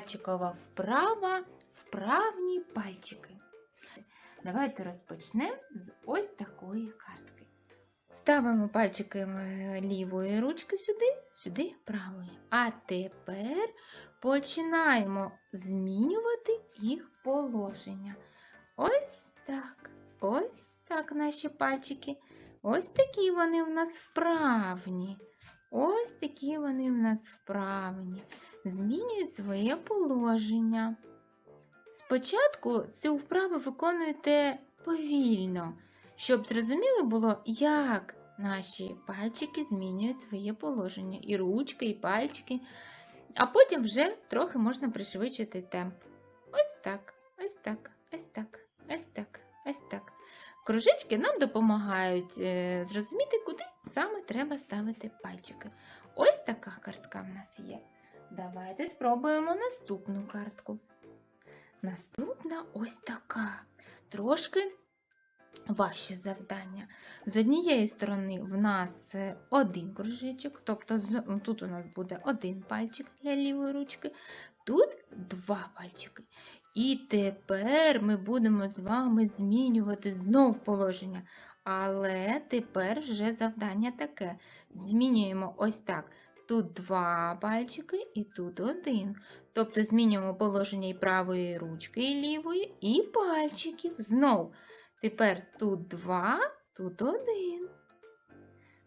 пальчикова вправа, вправні пальчики. Давайте розпочнемо з ось такої картки. Ставимо пальчики е, лівої ручки сюди, сюди правої. А тепер починаємо змінювати їх положення. Ось так, ось так наші пальчики. Ось такі вони в нас вправні. Ось такі вони в нас вправні. Змінюють своє положення. Спочатку цю вправу виконуєте повільно, щоб зрозуміло було, як наші пальчики змінюють своє положення. І ручки, і пальчики. А потім вже трохи можна пришвидшити темп. Ось так, ось так, ось так, ось так, ось так. Кружечки нам допомагають е, зрозуміти, куди саме треба ставити пальчики. Ось така картка в нас є. Давайте спробуємо наступну картку. Наступна ось така. Трошки важче завдання. З однієї сторони в нас е, один кружечок, тобто тут у нас буде один пальчик для лівої ручки, тут два пальчики. І тепер ми будемо з вами змінювати знов положення. Але тепер вже завдання таке. Змінюємо ось так. Тут два пальчики і тут один. Тобто змінюємо положення і правої ручки, і лівої, і пальчиків. Знов. Тепер тут два, тут один.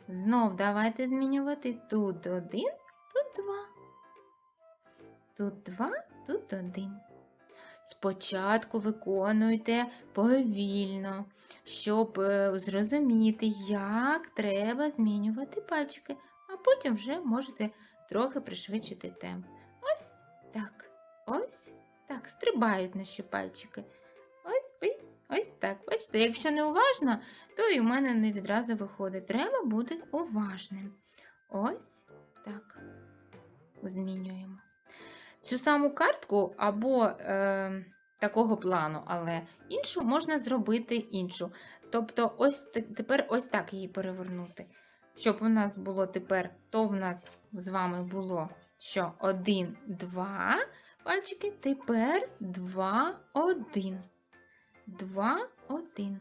Знов давайте змінювати тут один, тут два. Тут два, тут один. Спочатку виконуйте повільно, щоб е, зрозуміти, як треба змінювати пальчики, а потім вже можете трохи пришвидшити темп. Ось так, ось так, стрибають наші пальчики. Ось, ой, ось так. Бачите, якщо не уважно, то і в мене не відразу виходить. Треба бути уважним. Ось так. Змінюємо. Цю саму картку або е, такого плану, але іншу можна зробити іншу. Тобто, ось тепер ось так її перевернути. Щоб у нас було тепер, то в нас з вами було що 1, 2 пальчики, тепер 2, 1. 2, 1.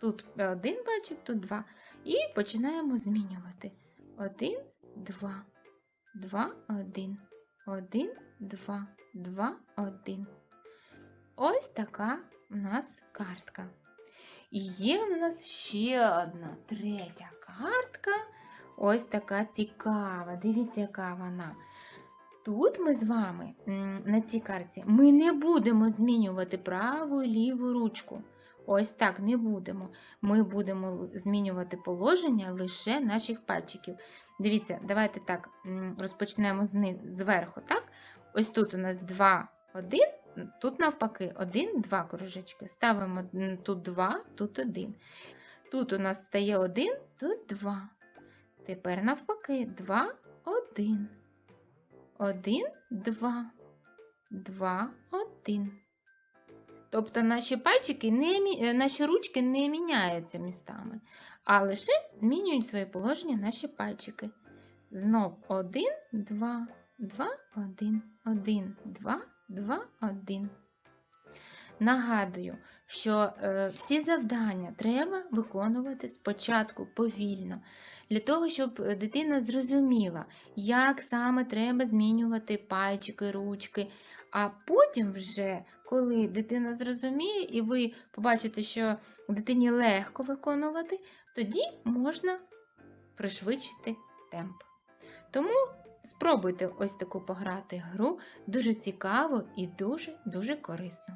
Тут один пальчик, тут два. І починаємо змінювати. 1, 2, 2, 1. 1, 2, 2, 1. Ось така у нас картка. І є в нас ще одна третя картка. Ось така цікава. Дивіться, яка вона. Тут ми з вами на цій карті ми не будемо змінювати праву і ліву ручку. Ось так не будемо. Ми будемо змінювати положення лише наших пальчиків. Дивіться, давайте так розпочнемо зни- зверху. Так? Ось тут у нас 2, 1, тут навпаки 1, 2 кружечки. Ставимо тут 2, тут 1. Тут у нас стає 1, тут 2. Тепер навпаки 2, 1. 1, 2. 2, 1. Тобто наші пальчики, не, е, наші ручки не міняються містами, а лише змінюють своє положення наші пальчики. Знов 1, 2, 2, 1, 1, 2, 2, 1. Нагадую, що е, всі завдання треба виконувати спочатку повільно, для того, щоб дитина зрозуміла, як саме треба змінювати пальчики, ручки. А потім, вже, коли дитина зрозуміє, і ви побачите, що дитині легко виконувати, тоді можна пришвидшити темп. Тому спробуйте ось таку пограти гру, дуже цікаво і дуже-дуже корисно.